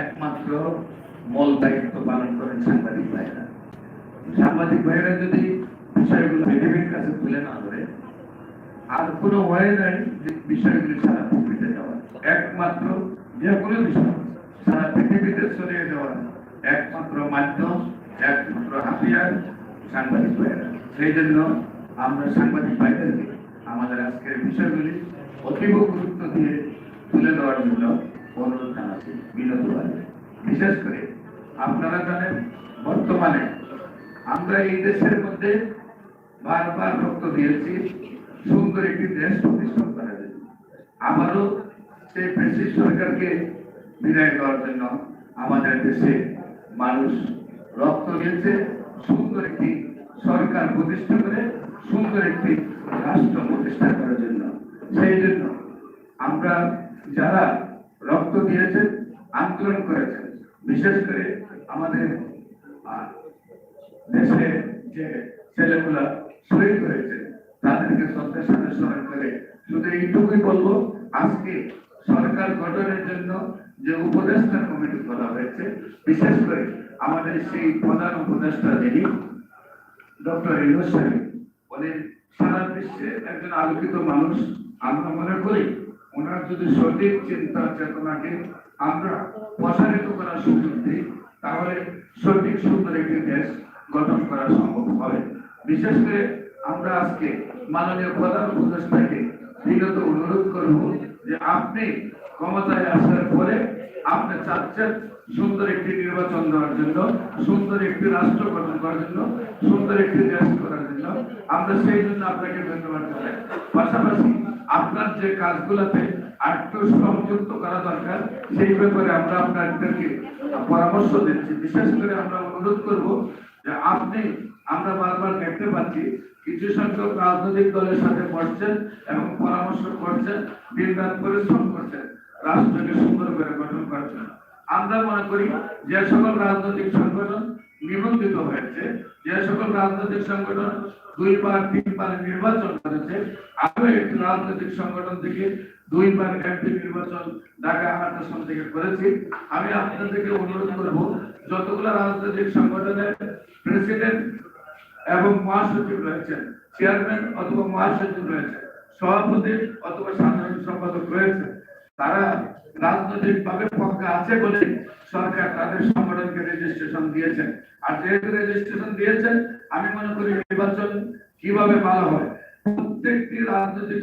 একমাত্র মূল দায়িত্ব পালন করেন সাংবাদিক ভাইরা। সাংবাদিক ভাইরা যদি বিষয়গুলো বিডিবির কাছে তুলে না ধরে, আর কোনো ওয়ে নাই যে বিষয়গুলি সারা পৃথিবীতে যাওয়ার। একমাত্র যে কোনো বিষয় সারা পৃথিবীতে ছড়িয়ে দেওয়ার একমাত্র মাধ্যম, একমাত্র হাতিয়ার সাংবাদিক ভাইরা। সেই জন্য আমরা সাংবাদিক ভাইদেরকে আমাদের আজকের বিষয়গুলি অতীব গুরুত্ব দিয়ে তুলে দেওয়ার জন্য অনুরোধ জানাচ্ছি বিনোদভাবে বিশেষ করে আপনারা জানেন, বর্তমানে আমরা এই দেশের মধ্যে বারবার রক্ত দিয়েছি, সুন্দর একটি দেশ প্রতিষ্ঠা করার জন্য আবারও সেই ব্রিটিশ সরকারকে বিদায় দেওয়ার জন্য আমাদের দেশে মানুষ রক্ত দিয়েছে, সুন্দর একটি সরকার প্রতিষ্ঠা করে, সুন্দর একটি রাষ্ট্র প্রতিষ্ঠা করার জন্য। সেই জন্য আমরা যারা দিয়েছেন আন্দোলন করেছেন। বিশেষ করে আমাদের দেশে যে ছেলেগুলা শহীদ হয়েছে, তাদেরকে শ্রদ্ধার সাথে স্মরণ করে শুধু এইটুকুই বলব, আজকে সরকার গঠনের জন্য যে উপদেষ্টা কমিটি করা হয়েছে, বিশেষ করে আমাদের সেই প্রধান উপদেষ্টা যিনি, ডক্টর ইউনুস উনি সারা বিশ্বে একজন আলোকিত মানুষ আমরা মনে করি। ওনার যদি সঠিক চিন্তা চেতনাকে আমরা প্রসারিত করার সুযোগ দিই, তাহলে সঠিক সুন্দর একটি দেশ গঠন করা সম্ভব হবে। বিশেষ করে আমরা আজকে মাননীয় প্রধান উপদেষ্টাকে বিগত অনুরোধ করব যে আপনি ক্ষমতায় আসার পরে আপনি চাচ্ছেন সুন্দর একটি নির্বাচন দেওয়ার জন্য, সুন্দর একটি রাষ্ট্র গঠন করার জন্য, সুন্দর একটি দেশ করার জন্য। আমরা সেই জন্য আপনাকে ধন্যবাদ জানাই। পাশাপাশি আপনার যে কাজগুলোতে আরেকটু সংযুক্ত করা দরকার, সেই ব্যাপারে আমরা আপনাদেরকে পরামর্শ দিচ্ছি। বিশেষ করে আমরা অনুরোধ করব যে আপনি, আমরা বারবার দেখতে পাচ্ছি, কিছু সংখ্যক রাজনৈতিক দলের সাথে বসছেন এবং পরামর্শ করছেন, দিন রাত পরিশ্রম করছেন, রাষ্ট্রকে সুন্দর করে গঠন করার জন্য। আমরা মনে করি যে সকল রাজনৈতিক সংগঠন নিবন্ধিত হয়েছে। যে সকল রাজনৈতিক সংগঠন দুইবার তিনবার নির্বাচন করেছে আরও একটি রাজনৈতিক সংগঠন থেকে দুইবার এমপি নির্বাচন ঢাকা আমার আসন থেকে করেছি। আমি আপনাদেরকে অনুরোধ করব, যতগুলো রাজনৈতিক সংগঠনের প্রেসিডেন্ট এবং মহাসচিব রয়েছেন, চেয়ারম্যান অথবা মহাসচিব রয়েছে সভাপতি অথবা সাধারণ সম্পাদক রয়েছে তারা রাজনৈতিক ভাবে পক্ষে আছে বলে সরকার তাদের সংগঠনকে রেজিস্ট্রেশন দিয়েছেন। আর যেহেতু রেজিস্ট্রেশন দিয়েছেন, আমি মনে করি নির্বাচন কীভাবে ভালো হয়, প্রত্যেকটি রাজনৈতিক